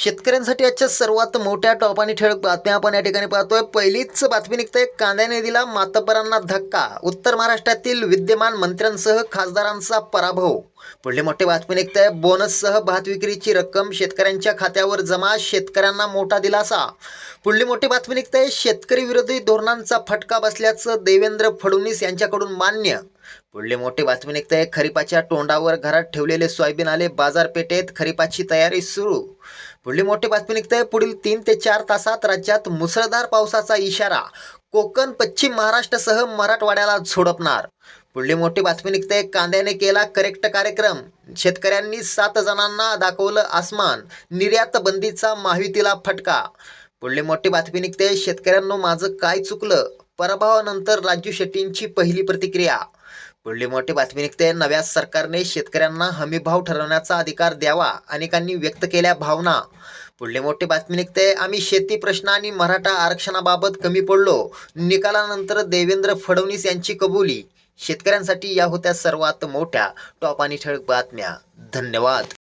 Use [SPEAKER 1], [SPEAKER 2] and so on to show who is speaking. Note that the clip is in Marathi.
[SPEAKER 1] शेतकऱ्यांसाठी आजच्या सर्वात मोठ्या टॉप आणि ठळक बातम्या आपण या ठिकाणी पाहतोय. पहिलीच बातमी निघते कांद्याने दिला मातब्बरांना धक्का. उत्तर महाराष्ट्रातील विद्यमान मंत्र्यांसह खासदारांचा पराभव. पुढली मोठी बातमी निघते बोनससह भात विक्रीची रक्कम शेतकऱ्यांच्या खात्यावर जमा शेतकऱ्यांना मोठा दिलासा. पुढली मोठी बातमी निघते शेतकरी विरोधी धोरणांचा फटका बसल्याचं देवेंद्र फडणवीस यांच्याकडून मान्य. पुढली मोठी बातमी निघते खरीपाच्या तोंडावर घरात ठेवलेले सोयाबीन आले बाजारपेठेत खरीपाची तयारी सुरू. पुढली मोठी बातमी निघते पुढील तीन ते चार तासात राज्यात मुसळधार पावसाचा इशारा. कोकण पश्चिम महाराष्ट्रसह मराठवाड्याला झोडपणार. पुढली मोठी बातमी निघते कांद्याने केला करेक्ट कार्यक्रम. शेतकऱ्यांनी सात जणांना दाखवलं आसमान. निर्यात बंदीचा माहितीला फटका. पुढली मोठी बातमी निघते शेतकऱ्यांनो माझं काय चुकलं? पराभवानंतर राजू शेट्टींची पहिली प्रतिक्रिया. पुढली मोठी बातमी निघते नव्या सरकारने शेतकऱ्यांना हमीभाव ठरवण्याचा अधिकार द्यावा अनेकांनी व्यक्त केल्या भावना. पुढली मोठी बातमी निघते आम्ही शेती प्रश्न आणि मराठा आरक्षणाबाबत कमी पडलो. निकालानंतर देवेंद्र फडणवीस यांची कबुली. शेतकऱ्यांसाठी या होत्या सर्वात मोठ्या. टॉप आणि ठळक बातम्या. धन्यवाद.